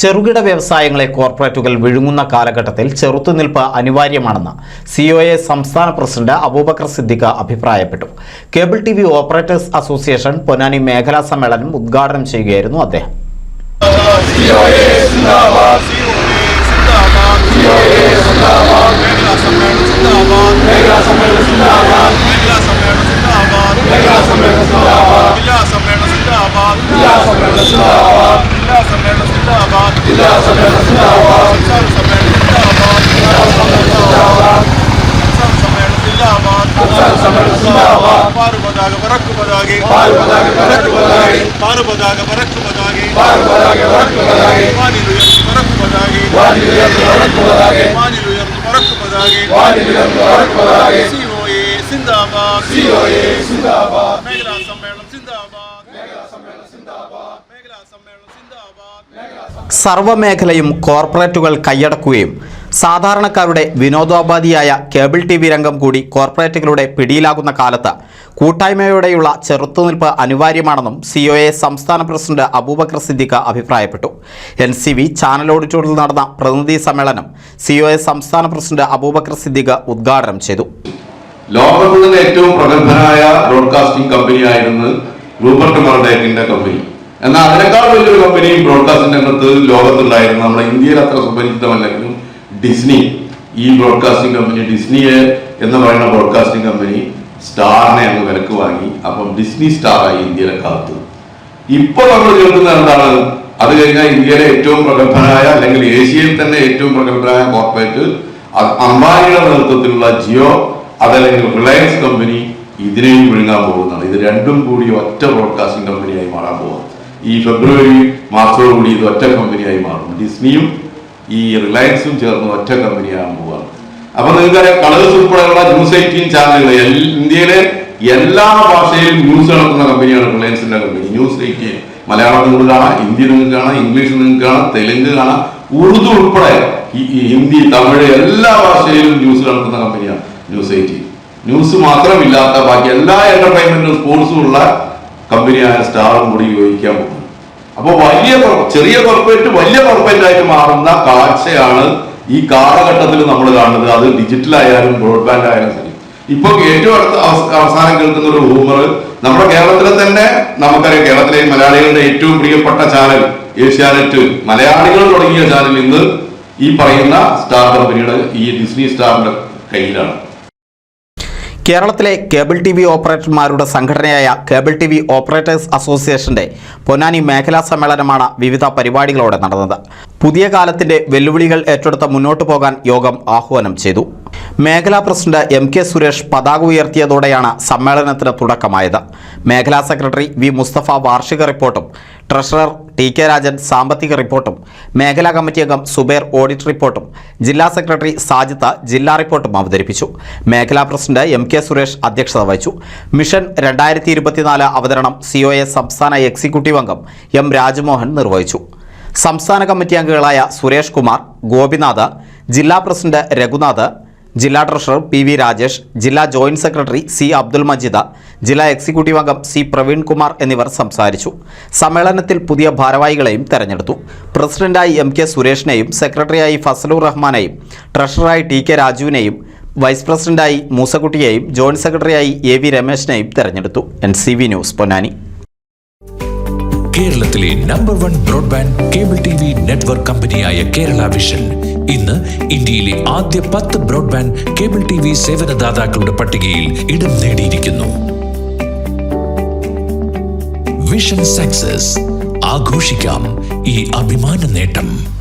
ചെറുകിട വ്യവസായങ്ങളെ കോർപ്പറേറ്റുകൾ വിഴുങ്ങുന്ന കാലഘട്ടത്തിൽ ചെറുത്തുനിൽപ്പ് അനിവാര്യമാണെന്ന് സിഒഎ സംസ്ഥാന പ്രസിഡന്റ് അബൂബക്കർ സിദ്ദിഖ് അഭിപ്രായപ്പെട്ടു. Cable T V operators association Ponnani മേഖലാ സമ്മേളനം ഉദ്ഘാടനം ചെയ്യുകയായിരുന്നു അദ്ദേഹം. പാറുപതാക പറക്കു പതാകെ പാറുപതാക പറക്കു പതാകെ വാനിലുയർന്നു പറക്കു പതാകെ വാനിലുയർന്നു പറക്കു പതാകെ സിഒഎ സിന്ദാബാദ് മേഖലാ സമ്മേളനം സിന്ദാബാദ് മേഖലാ സമ്മേളനം സിന്ദാബാദ് സർവമേഖലയും കോർപ്പറേറ്റുകൾ കൈയടക്കുകയും സാധാരണക്കാരുടെ വിനോദോപാധിയായ കേബിൾ ടി വി രംഗം കൂടി കോർപ്പറേറ്റുകളുടെ പിടിയിലാകുന്ന കാലത്ത് കൂട്ടായ്മയോടെയുള്ള ചെറുത്തുനിൽപ്പ് അനിവാര്യമാണെന്നും സിഒഎ സംസ്ഥാന പ്രസിഡന്റ് അബൂബക്കർ സിദ്ദിഖ് അഭിപ്രായപ്പെട്ടു. എൻ സി വി ചാനൽ ഓഡിറ്റോറിയത്തിൽ നടന്ന പ്രതിനിധി സമ്മേളനം സിഒഎ സംസ്ഥാന പ്രസിഡന്റ് അബൂബക്കർ സിദ്ദിഖ് ഉദ്ഘാടനം ചെയ്തു. ലോകത്തിലെ ഏറ്റവും പ്രഗത്ഭനായ ബ്രോഡ്കാസ്റ്റിംഗ് കമ്പനിയായിരുന്നു റൂപ്പർട്ട് മർഡേക്കിന്റെ കമ്പനി എന്നാൽ അതിനേക്കാൾ വലിയൊരു കമ്പനിയും ബ്രോഡ്കാസ്റ്റിന്റെ അകത്ത് ലോകത്തുണ്ടായിരുന്നു നമ്മുടെ ഇന്ത്യയിൽ അത്ര സുപരിചിതമല്ലെങ്കിലും ഡിസ്നി ഈ ബ്രോഡ്കാസ്റ്റിംഗ് കമ്പനി ഡിസ്നിയെ എന്ന് പറയുന്ന ബ്രോഡ്കാസ്റ്റിംഗ് കമ്പനി സ്റ്റാറിനെ അങ്ങ് വിലക്ക് വാങ്ങി. അപ്പം ഡിസ്നി സ്റ്റാറായി ഇന്ത്യയിലെ കാത്തു ഇപ്പൊ നമ്മൾ കേൾക്കുന്ന എന്താണ്? അത് കഴിഞ്ഞാൽ ഇന്ത്യയിലെ ഏറ്റവും പ്രഗത്ഭനായ അല്ലെങ്കിൽ ഏഷ്യയിൽ തന്നെ ഏറ്റവും പ്രഗത്ഭനായ കോർപ്പറേറ്റ് അംബാനിയുടെ നേതൃത്വത്തിലുള്ള ജിയോ അതല്ലെങ്കിൽ റിലയൻസ് കമ്പനി ഇതിനെയും വിഴുങ്ങാൻ പോകുന്നതാണ്. ഇത് രണ്ടും കൂടി ഒറ്റ ബ്രോഡ്കാസ്റ്റിംഗ് കമ്പനിയായി മാറാൻ പോകും ഈ ഫെബ്രുവരി മാസത്തോടുകൂടി ഇത് ഒറ്റ കമ്പനിയായി മാറും ഡിസ്നിയും ഈ റിലയൻസും ചേർന്ന് ഒറ്റ കമ്പനിയാകാൻ പോവുകയാണ്. അപ്പൊ നിങ്ങൾക്കറിയാം കളേഴ്സ് ഉൾപ്പെടെയുള്ള ന്യൂസ് എയ്റ്റീൻ ചാനലുകൾ ഇന്ത്യയിലെ എല്ലാ ഭാഷയിലും ന്യൂസ് നടത്തുന്ന കമ്പനിയാണ് റിലയൻസിന്റെ കമ്പനി ന്യൂസ് എയ്റ്റീൻ മലയാളം നിങ്ങൾ കാണാം ഹിന്ദി നിങ്ങൾക്ക് കാണാം ഇംഗ്ലീഷ് നിങ്ങൾക്ക് കാണാം തെലുങ്ക് കാണാം ഉറുദു ഉൾപ്പെടെ ഹിന്ദി തമിഴ് എല്ലാ ഭാഷയിലും ന്യൂസ് നടത്തുന്ന കമ്പനിയാണ് ന്യൂസ് എയ്റ്റീൻ ന്യൂസ് മാത്രമില്ലാത്ത ബാക്കി എല്ലാ എന്റർടൈൻമെന്റും സ്പോർട്സും ഉള്ള കമ്പനിയായ സ്റ്റാറും കൂടി യോജിക്കാൻ പോകുന്നു. അപ്പോൾ വലിയ ചെറിയ കോർപ്പറേറ്റ് വലിയ കോർപ്പറേറ്റ് ആയിട്ട് മാറുന്ന കാഴ്ചയാണ് ഈ കാലഘട്ടത്തിൽ നമ്മൾ കാണുന്നത്. അത് ഡിജിറ്റൽ ആയാലും ബ്രോഡ്ബാൻഡ് ആയാലും ശരി. ഇപ്പൊ ഏറ്റവും അടുത്ത അവസാനം കേൾക്കുന്ന ഒരു ഹൂമർ നമ്മുടെ കേരളത്തിലെ തന്നെ നമുക്കറിയാം കേരളത്തിലെ മലയാളികളുടെ ഏറ്റവും പ്രിയപ്പെട്ട ചാനൽ ഏഷ്യാനെറ്റ് മലയാളികൾ തുടങ്ങിയ ചാനൽ ഇന്ന് ഈ പറയുന്ന സ്റ്റാർ കമ്പനിയുടെ ഈ ഡിസ്നി സ്റ്റാറിന്റെ കയ്യിലാണ്. കേരളത്തിലെ കേബിൾ ടി വി ഓപ്പറേറ്റർമാരുടെ സംഘടനയായ കേബിൾ ടി വി ഓപ്പറേറ്റേഴ്സ് അസോസിയേഷന്റെ പൊന്നാനി മേഖലാ സമ്മേളനമാണ് വിവിധ പരിപാടികളോടെ നടന്നത്. പുതിയ കാലത്തിന്റെ വെല്ലുവിളികൾ ഏറ്റെടുത്ത് മുന്നോട്ടു പോകാൻ യോഗം ആഹ്വാനം ചെയ്തു. മേഖലാ പ്രസിഡന്റ് എം കെ സുരേഷ് പതാക ഉയർത്തിയതോടെയാണ് സമ്മേളനത്തിന് തുടക്കമായത്. മേഖലാ സെക്രട്ടറി വി മുസ്തഫ വാർഷിക റിപ്പോർട്ടും ട്രഷറർ ടി കെ രാജൻ സാമ്പത്തിക റിപ്പോർട്ടും മേഖലാ കമ്മിറ്റി അംഗം സുബേർ ഓഡിറ്റ് റിപ്പോർട്ടും ജില്ലാ സെക്രട്ടറി സാജിത്ത ജില്ലാ റിപ്പോർട്ടും അവതരിപ്പിച്ചു. മേഖലാ പ്രസിഡന്റ് എം കെ സുരേഷ് അധ്യക്ഷത വഹിച്ചു. മിഷൻ രണ്ടായിരത്തി ഇരുപത്തിനാല് അവതരണം സി ഒ എ സംസ്ഥാന എക്സിക്യൂട്ടീവ് അംഗം എം രാജ്മോഹൻ നിർവഹിച്ചു. സംസ്ഥാന കമ്മിറ്റി അംഗങ്ങളായ സുരേഷ് കുമാർ ഗോപിനാഥ് ജില്ലാ പ്രസിഡന്റ് രഘുനാഥ് ജില്ലാ ട്രഷറർ പി വി രാജേഷ് ജില്ലാ joint secretary C Abdul Majeed ജില്ലാ എക്സിക്യൂട്ടീവ് അംഗം സി പ്രവീൺകുമാർ എന്നിവർ സംസാരിച്ചു. സമ്മേളനത്തിൽ പുതിയ ഭാരവാഹികളെയും തെരഞ്ഞെടുത്തു. പ്രസിഡന്റായി എം കെ സുരേഷിനെയും സെക്രട്ടറിയായി ഫസലുർ റഹ്മാനെയും ട്രഷററായി ടി കെ രാജുവിനെയും വൈസ് പ്രസിഡന്റായി മൂസക്കുട്ടിയെയും ജോയിന്റ് സെക്രട്ടറിയായി എ വി രമേശിനെയും തെരഞ്ഞെടുത്തു. N C V news Ponnani. കേരളത്തിലെ number one broadband cable T V network കമ്പനിയായ കേരള വിഷൻ ഇന്ന് ഇന്ത്യയിലെ ആദ്യ പത്ത് ബ്രോഡ്ബാൻഡ് കേബിൾ ടി വി സേവനദാതാക്കളുടെ പട്ടികയിൽ ഇടം നേടിയിരിക്കുന്നു. വിഷൻ സക്സസ് ആഘോഷിക്കാം ഈ അഭിമാന നേട്ടം.